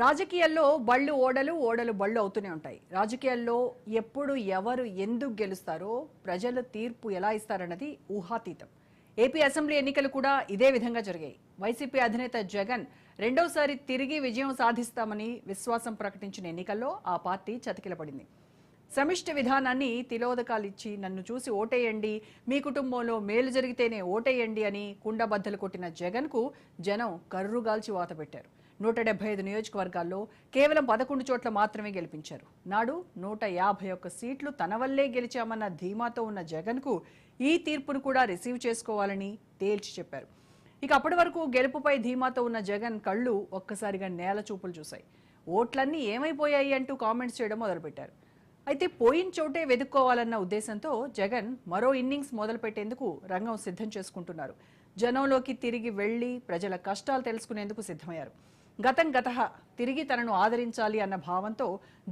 రాజకీయాల్లో బళ్ళు ఓడలు ఓడలు బళ్ళు అవుతూనే ఉంటాయి. రాజకీయాల్లో ఎప్పుడు ఎవరు ఎందుకు గెలుస్తారో ప్రజల తీర్పు ఎలా ఇస్తారన్నది ఊహాతీతం. ఏపీ అసెంబ్లీ ఎన్నికలు కూడా ఇదే విధంగా జరిగాయి. వైసీపీ అధినేత జగన్ రెండోసారి తిరిగి విజయం సాధిస్తామని విశ్వాసం ప్రకటించిన ఎన్నికల్లో ఆ పార్టీ చతికిలపడింది. సమిష్టి విధానాన్ని తిలోదకాలిచ్చి నన్ను చూసి ఓటేయండి మీ కుటుంబంలో మేలు జరిగితేనే ఓటేయండి అని కుండబద్దలు కొట్టిన జగన్కు జనం కర్రుగాల్చి వాత పెట్టారు. నూట డెబ్బై ఐదు నియోజకవర్గాల్లో కేవలం పదకొండు చోట్ల మాత్రమే గెలిపించారు. నాడు నూట యాభై ఒక్క సీట్లు తన వల్లే గెలిచామన్న ధీమాతో ఉన్న జగన్కు ఈ తీర్పును కూడా రిసీవ్ చేసుకోవాలని తేల్చి చెప్పారు. ఇక అప్పటి వరకు గెలుపుపై ధీమాతో ఉన్న జగన్ కళ్ళు ఒక్కసారిగా నేల చూపులు చూశాయి. ఓట్లన్నీ ఏమైపోయాయి అంటూ కామెంట్స్ చేయడం మొదలుపెట్టారు. అయితే పోయిన చోటే వెతుక్కోవాలన్న ఉద్దేశంతో జగన్ మరో ఇన్నింగ్స్ మొదలుపెట్టేందుకు రంగం సిద్ధం చేసుకుంటున్నారు. జనంలోకి తిరిగి వెళ్ళి ప్రజల కష్టాలు తెలుసుకునేందుకు సిద్ధమయ్యారు. గతం గత తిరిగి తనను ఆదరించాలి అన్న భావంతో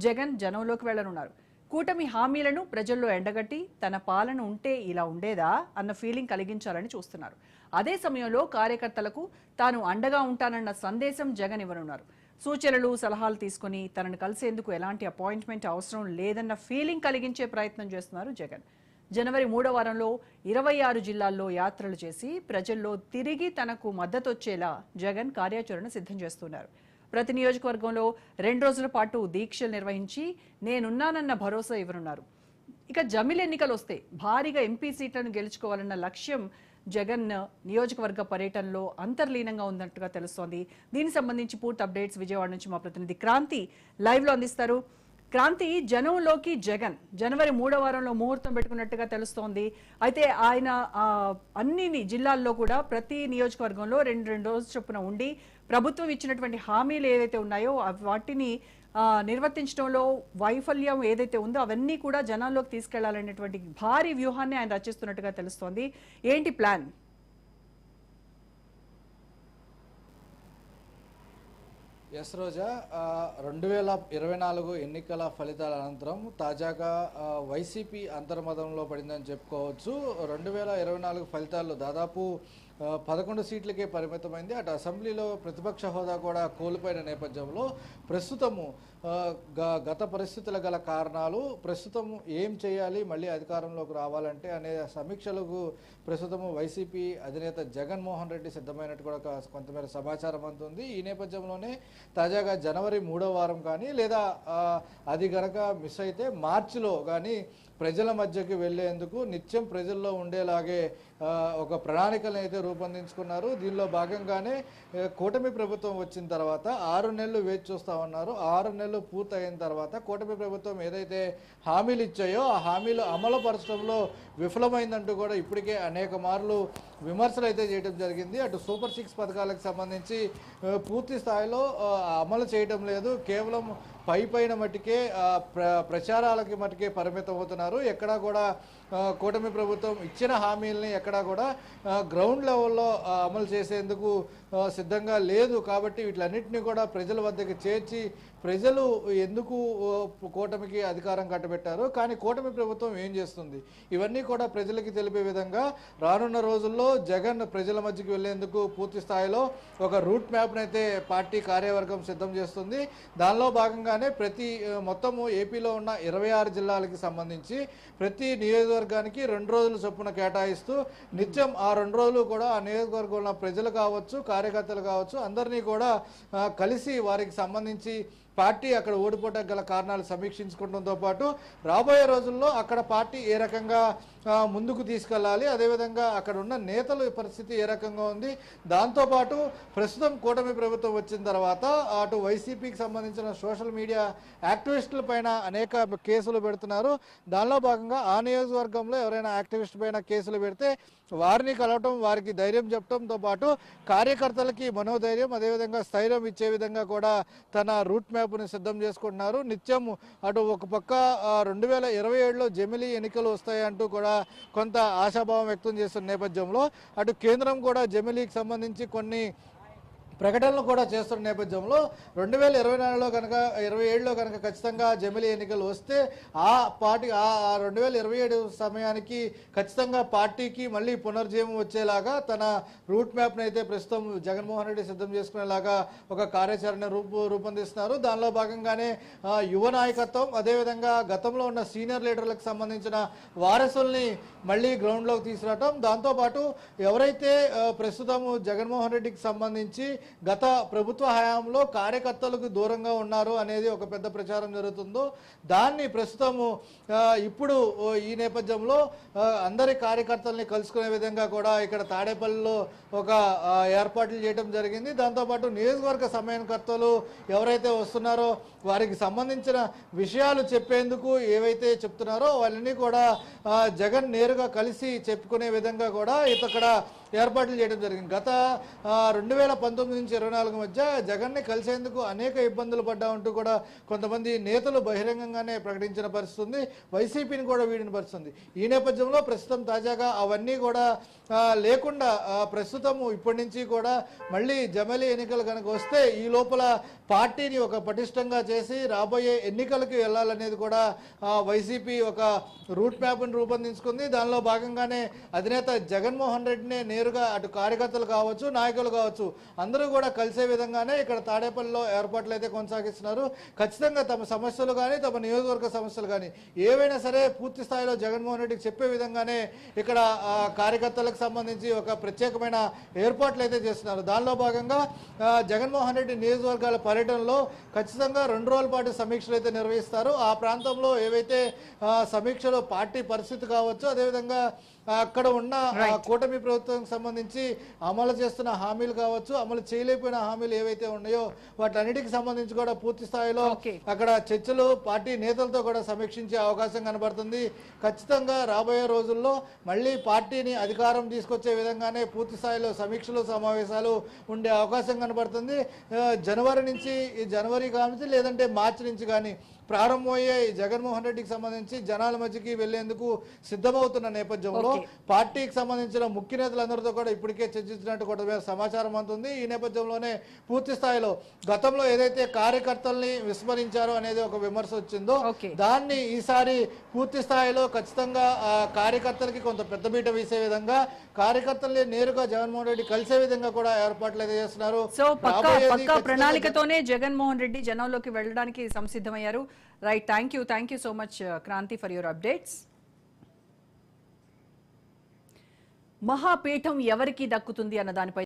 జగన్ జనంలోకి వెళ్ళనున్నారు కూటమి హామీలను ప్రజల్లో ఎండగట్టి తన పాలన ఉంటే ఇలా ఉండేదా అన్న ఫీలింగ్ కలిగించాలని చూస్తున్నారు. అదే సమయంలో కార్యకర్తలకు తాను అండగా ఉంటానన్న సందేశం జగన్ ఇవ్వనున్నారు. సూచనలు సలహాలు తీసుకుని తనను కలిసేందుకు ఎలాంటి అపాయింట్మెంట్ అవసరం లేదన్న ఫీలింగ్ కలిగించే ప్రయత్నం చేస్తున్నారు జగన్. జనవరి మూడో వారంలో ఇరవై ఆరు జిల్లాల్లో యాత్రలు చేసి ప్రజల్లో తిరిగి తనకు మద్దతు వచ్చేలా జగన్ కార్యాచరణ సిద్ధం చేస్తున్నారు. ప్రతి నియోజకవర్గంలో రెండు రోజుల పాటు దీక్షలు నిర్వహించి నేనున్నానన్న భరోసా ఇవ్వనున్నారు. ఇక జమిల్ ఎన్నికలు వస్తే భారీగా ఎంపీ సీట్లను గెలుచుకోవాలన్న లక్ష్యం జగన్ నియోజకవర్గ పర్యటనలో అంతర్లీనంగా ఉన్నట్టుగా తెలుస్తోంది. దీనికి సంబంధించి పూర్తి అప్డేట్స్ విజయవాడ నుంచి మా ప్రతినిధి క్రాంతి లైవ్లో అందిస్తారు. క్రాంతి జనంలోకి జగన్. జనవరి మూడో వారంలో ముహూర్తం పెట్టుకున్నట్టుగా తెలుస్తోంది. అయితే ఆయన అన్ని జిల్లాల్లో కూడా ప్రతి నియోజకవర్గంలో రెండు రెండు రోజుల చొప్పున ఉండి ప్రభుత్వం ఇచ్చినటువంటి హామీలు ఏవైతే ఉన్నాయో వాటిని నిర్వర్తించడంలో వైఫల్యం ఏదైతే ఉందో అవన్నీ కూడా జనాల్లోకి తీసుకెళ్ళాలనేటువంటి భారీ వ్యూహాన్ని ఆయన రచిస్తున్నట్టుగా తెలుస్తోంది. ఏంటి ప్లాన్? ఎస్ రోజా రెండు వేల ఇరవై నాలుగు ఎన్నికల ఫలితాల అనంతరం తాజాగా వైసీపీ అంతర్మతంలో పడిందని చెప్పుకోవచ్చు. రెండు వేల ఇరవై నాలుగు ఫలితాల్లో దాదాపు పదకొండు సీట్లకే పరిమితమైంది. అటు అసెంబ్లీలో ప్రతిపక్ష హోదా కూడా కోల్పోయిన నేపథ్యంలో ప్రస్తుతము గ- గత పరిస్థితుల గల కారణాలు ప్రస్తుతం ఏం చేయాలి మళ్ళీ అధికారంలోకి రావాలంటే అనే సమీక్షలకు ప్రస్తుతము వైసీపీ అధినేత జగన్మోహన్ రెడ్డి సిద్ధమైనట్టు కూడా కొంతమేర సమాచారం అందుంది. ఈ నేపథ్యంలోనే తాజాగా జనవరి మూడో వారం కానీ లేదా అది గనక మిస్ అయితే మార్చిలో కానీ ప్రజల మధ్యకి వెళ్ళేందుకు నిత్యం ప్రజల్లో ఉండేలాగే ఒక ప్రణాళికలను అయితే రూపొందించుకున్నారు. దీనిలో భాగంగానే కూటమి ప్రభుత్వం వచ్చిన తర్వాత ఆరు నెలలు వేచి చూస్తా ఉన్నారు. ఆరు నెలలు పూర్తయిన తర్వాత కూటమి ప్రభుత్వం ఏదైతే హామీలు ఇచ్చాయో ఆ హామీలు అమలు పరచడంలో విఫలమైందంటూ కూడా ఇప్పటికే అనేక మార్లు విమర్శలు అయితే చేయడం జరిగింది. అటు సూపర్ సిక్స్ పథకాలకు సంబంధించి పూర్తి స్థాయిలో అమలు చేయడం లేదు. కేవలం పై పైన మట్టుకే ప్ర ప్రచారాలకి మట్టుకే పరిమితం అవుతున్నారు. ఎక్కడా కూడా కూటమి ప్రభుత్వం ఇచ్చిన హామీలని ఎక్కడా కూడా గ్రౌండ్ లెవెల్లో అమలు చేసేందుకు సిద్ధంగా లేదు. కాబట్టి వీటిలన్నింటినీ కూడా ప్రజల వద్దకు చేర్చి ప్రజలు ఎందుకు కూటమికి అధికారం కట్టబెట్టారు కానీ కూటమి ప్రభుత్వం ఏం చేస్తుంది? ఇవన్నీ కూడా ప్రజలకి తెలిపే విధంగా రానున్న రోజుల్లో జగన్ ప్రజల మధ్యకి వెళ్ళేందుకు పూర్తి స్థాయిలో ఒక రూట్ మ్యాప్ను అయితే పార్టీ కార్యవర్గం సిద్ధం చేస్తుంది. దానిలో భాగంగానే ప్రతి మొత్తము ఏపీలో ఉన్న ఇరవై ఆరు జిల్లాలకి సంబంధించి ప్రతి నియోజకవర్గానికి రెండు రోజులు చొప్పున కేటాయిస్తూ నిత్యం ఆ రెండు రోజులు కూడా ఆ నియోజకవర్గంలో ఉన్న ప్రజలు కావచ్చు కార్యకర్తలు కావచ్చు అందరినీ కూడా కలిసి వారికి సంబంధించి పార్టీ అక్కడ ఓడిపోవడానికి గల కారణాలు సమీక్షించుకోవడంతో పాటు రాబోయే రోజుల్లో అక్కడ పార్టీ ఏ రకంగా ముందుకు తీసుకెళ్ళాలి అదేవిధంగా అక్కడ ఉన్న నేతల పరిస్థితి ఏ రకంగా ఉంది దాంతోపాటు ప్రస్తుతం కూటమి ప్రభుత్వం వచ్చిన తర్వాత అటు వైసీపీకి సంబంధించిన సోషల్ మీడియా యాక్టివిస్టుల పైన అనేక కేసులు పెడుతున్నారు. దానిలో భాగంగా ఆ నియోజకవర్గంలో ఎవరైనా యాక్టివిస్ట్ పైన కేసులు పెడితే వారిని కలవటం వారికి ధైర్యం చెప్పడంతో పాటు కార్యకర్తలకి మనోధైర్యం అదేవిధంగా స్థైర్యం ఇచ్చే విధంగా కూడా తన రూట్ మ్యాప్ మ్యాప్ని సిద్ధం చేసుకుంటున్నారు. నిత్యం అటు ఒక పక్క రెండు వేల ఇరవై ఏడులో జమిలీ ఎన్నికలు వస్తాయంటూ కూడా కొంత ఆశాభావం వ్యక్తం చేస్తున్న నేపథ్యంలో అటు కేంద్రం కూడా జమిలీకి సంబంధించి కొన్ని ప్రకటనలు కూడా చేస్తున్న నేపథ్యంలో రెండు వేల ఇరవై నాలుగులో కనుక ఇరవై ఏడులో కనుక ఖచ్చితంగా జమిలీ ఎన్నికలు వస్తే ఆ పార్టీ ఆ రెండు వేల ఇరవై ఏడు సమయానికి ఖచ్చితంగా పార్టీకి మళ్ళీ పునర్జీవం వచ్చేలాగా తన రూట్ మ్యాప్ని అయితే ప్రస్తుతం జగన్మోహన్ రెడ్డి సిద్ధం చేసుకునేలాగా ఒక కార్యాచరణ రూపు రూపొందిస్తున్నారు. దానిలో భాగంగానే యువ నాయకత్వం అదేవిధంగా గతంలో ఉన్న సీనియర్ లీడర్లకు సంబంధించిన వారసుల్ని మళ్ళీ గ్రౌండ్లోకి తీసుకురావటం. దాంతోపాటు ఎవరైతే ప్రస్తుతం జగన్మోహన్ రెడ్డికి సంబంధించి గత ప్రభుత్వ హయాంలో కార్యకర్తలకు దూరంగా ఉన్నారు అనేది ఒక పెద్ద ప్రచారం జరుగుతుందో దాన్ని ప్రస్తుతము ఇప్పుడు ఈ నేపథ్యంలో అందరి కార్యకర్తల్ని కలుసుకునే విధంగా కూడా ఇక్కడ తాడేపల్లిలో ఒక ఏర్పాట్లు చేయడం జరిగింది. దాంతోపాటు నియోజకవర్గ సమన్వయకర్తలు ఎవరైతే వస్తున్నారో వారికి సంబంధించిన విషయాలు చెప్పేందుకు ఏవైతే చెప్తున్నారో వాళ్ళని కూడా జగన్ నేరుగా కలిసి చెప్పుకునే విధంగా కూడా ఇక్కడ ఏర్పాట్లు చేయడం జరిగింది. గత రెండు వేల పంతొమ్మిది నుంచి ఇరవై నాలుగు మధ్య జగన్ని కలిసేందుకు అనేక ఇబ్బందులు పడ్డా ఉంటూ కూడా కొంతమంది నేతలు బహిరంగంగానే ప్రకటించిన పరిస్థితి ఉంది వైసీపీని కూడా వీడిన పరిస్థితుంది. ఈ నేపథ్యంలో ప్రస్తుతం తాజాగా అవన్నీ కూడా లేకుండా ప్రస్తుతం ప్రస్తుతము ఇప్పటి నుంచి కూడా మళ్ళీ జమలి ఎన్నికలు కనుక వస్తే ఈ లోపల పార్టీని ఒక పటిష్టంగా చేసి రాబోయే ఎన్నికలకు వెళ్ళాలనేది కూడా వైసీపీ ఒక రూట్ మ్యాప్ని రూపొందించుకుంది. దానిలో భాగంగానే అధినేత జగన్మోహన్ రెడ్డినే నేరుగా అటు కార్యకర్తలు కావచ్చు నాయకులు కావచ్చు అందరూ కూడా కలిసే విధంగానే ఇక్కడ తాడేపల్లిలో ఏర్పాట్లు అయితే కొనసాగిస్తున్నారు. ఖచ్చితంగా తమ సమస్యలు కానీ తమ నియోజకవర్గ సమస్యలు కానీ ఏవైనా సరే పూర్తి స్థాయిలో జగన్మోహన్ రెడ్డికి చెప్పే విధంగానే ఇక్కడ ఆ, కార్యకర్తలకు సంబంధించి ఒక ప్రత్యేకమైన ఏర్పాట్లు అయితే చేస్తున్నారు. దానిలో భాగంగా జగన్మోహన్ రెడ్డి నియోజకవర్గాల పర్యటనలో ఖచ్చితంగా రెండు రోజుల పాటు సమీక్షలు అయితే నిర్వహిస్తారు. ఆ ప్రాంతంలో ఏవైతే సమీక్షలు సమీక్షలో పార్టీ పరిస్థితి కావచ్చు అదేవిధంగా అక్కడ ఉన్న కూటమి ప్రభుత్వానికి సంబంధించి అమలు చేస్తున్న హామీలు కావచ్చు అమలు చేయలేకపోయిన హామీలు ఏవైతే ఉన్నాయో వాటన్నిటికి సంబంధించి కూడా పూర్తి స్థాయిలో. అక్కడ చర్చలు పార్టీ నేతలతో కూడా సమీక్షించే అవకాశం కనబడుతుంది. ఖచ్చితంగా రాబోయే రోజుల్లో మళ్ళీ పార్టీని అధికారం తీసుకొచ్చే విధంగానే పూర్తి స్థాయిలో సమీక్షలు సమావేశాలు ఉండే అవకాశం కనబడుతుంది. జనవరి నుంచి ఈ జనవరి కానించి లేదంటే మార్చి నుంచి కానీ ప్రారంభమయ్యే ఈ జగన్మోహన్ రెడ్డికి సంబంధించి జనాల మధ్యకి వెళ్ళేందుకు సిద్ధమవుతున్న నేపథ్యంలో. పార్టీకి సంబంధించిన ముఖ్య నేతలందరితో కూడా ఇప్పటికే చర్చించినట్టు కూడా సమాచారం అందుతుంది ఈ నేపథ్యంలోనే పూర్తి స్థాయిలో గతంలో ఏదైతే కార్యకర్తల్ని విస్మరించారో అనేది ఒక విమర్శ వచ్చిందో. దాన్ని ఈసారి పూర్తి స్థాయిలో ఖచ్చితంగా ఆ కార్యకర్తలకి కొంత పెద్దపీట వేసే విధంగా కార్యకర్తల్ని నేరుగా జగన్మోహన్ రెడ్డి కలిసే విధంగా కూడా ఏర్పాట్లు అయితే చేస్తున్నారు సో పక్క ప్రణాళికతోనే జగన్మోహన్ రెడ్డి జనంలోకి వెళ్ళడానికి సంసిద్ధమయ్యారు right thank you thank you so much Kranthi for your updates మహాపీఠం ఎవరికి దక్కుతుంది అన్న దానిపై